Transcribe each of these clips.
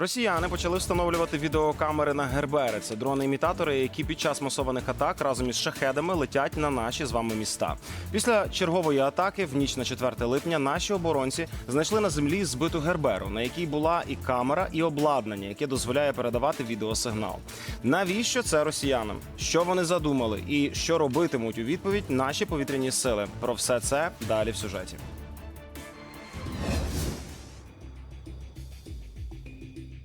Росіяни почали встановлювати відеокамери на Гербери. Це дрони-імітатори, які під час масованих атак разом із шахедами летять на наші з вами міста. Після чергової атаки в ніч на 4 липня наші оборонці знайшли на землі збиту Герберу, на якій була і камера, і обладнання, яке дозволяє передавати відеосигнал. Навіщо це росіянам? Що вони задумали, і що робитимуть у відповідь наші повітряні сили? Про все це далі в сюжеті.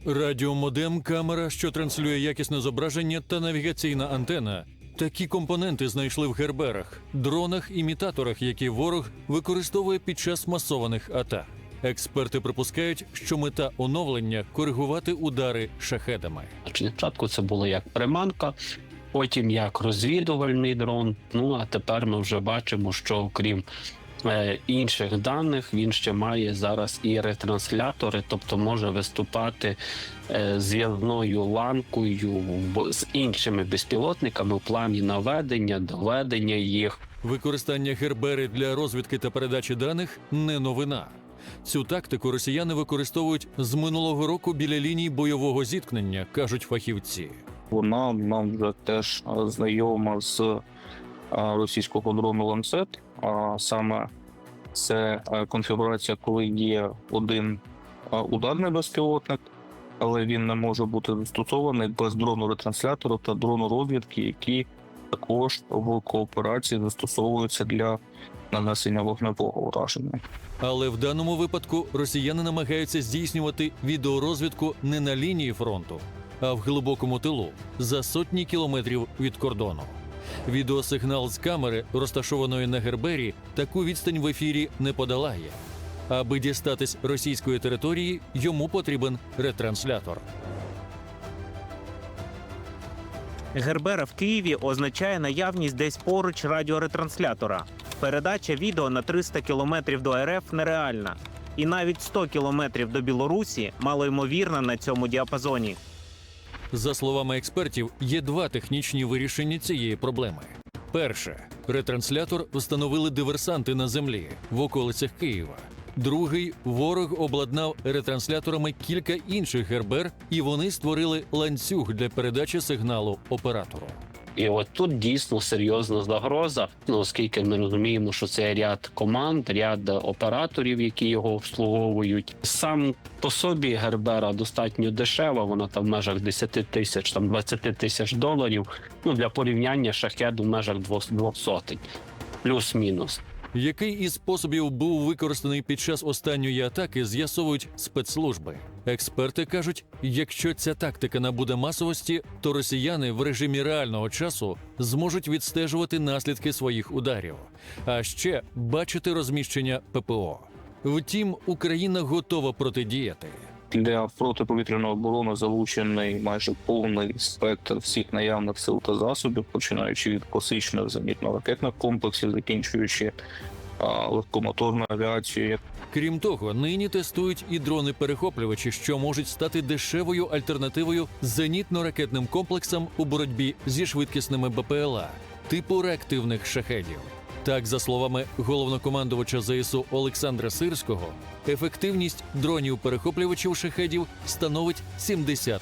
Радіомодем, камера, що транслює якісне зображення та навігаційна антена. Такі компоненти знайшли в герберах, дронах, імітаторах, які ворог використовує під час масованих атак. Експерти припускають, що мета оновлення коригувати удари шахедами. Спочатку це було як приманка, потім як розвідувальний дрон. Ну а тепер ми вже бачимо, що крім інших даних, він ще має зараз і ретранслятори, тобто може виступати е, зв'язною ланкою з іншими безпілотниками в плані наведення, доведення їх. Використання гербери для розвідки та передачі даних не новина. Цю тактику росіяни використовують з минулого року біля ліній бойового зіткнення, кажуть фахівці. Вона нам теж знайома з російського дрону ланцет. А саме це конфігурація, коли є один ударний безпілотник, але він не може бути застосований без дрону ретранслятору та дрону розвідки, які також в кооперації застосовуються для нанесення вогневого ураження. Але в даному випадку росіяни намагаються здійснювати відеорозвідку не на лінії фронту, а в глибокому тилу за сотні кілометрів від кордону. Відеосигнал з камери, розташованої на Гербері, таку відстань в ефірі не подолає. Аби дістатись російської території, йому потрібен ретранслятор. Гербера в Києві означає наявність десь поруч радіоретранслятора. Передача відео на 300 кілометрів до РФ нереальна. І навіть 100 кілометрів до Білорусі малоймовірна на цьому діапазоні. За словами експертів, є два технічні вирішення цієї проблеми. Перше, ретранслятор встановили диверсанти на землі в околицях Києва. Другий ворог обладнав ретрансляторами кілька інших гербер, і вони створили ланцюг для передачі сигналу оператору. І от тут дійсно серйозна загроза, ну оскільки ми розуміємо, що це ряд команд, ряд операторів, які його обслуговують. Сам по собі Гербера достатньо дешева, вона там в межах 10 тисяч, там 20 тисяч доларів. Ну для порівняння шахеду в межах двох двох сотень, плюс-мінус. Який із способів був використаний під час останньої атаки, з'ясовують спецслужби. Експерти кажуть, якщо ця тактика набуде масовості, то росіяни в режимі реального часу зможуть відстежувати наслідки своїх ударів, а ще бачити розміщення ППО. Втім, Україна готова протидіяти. Для протиповітряної оборони залучений майже повний спектр всіх наявних сил та засобів, починаючи від класичних зенітно-ракетних комплексів, закінчуючи а, легкомоторною авіацією, Крім того, нині тестують і дрони-перехоплювачі, що можуть стати дешевою альтернативою зенітно-ракетним комплексам у боротьбі зі швидкісними БПЛА, типу реактивних шахедів. Так, за словами головнокомандувача ЗСУ Олександра Сирського, ефективність дронів-перехоплювачів шахедів становить 70%.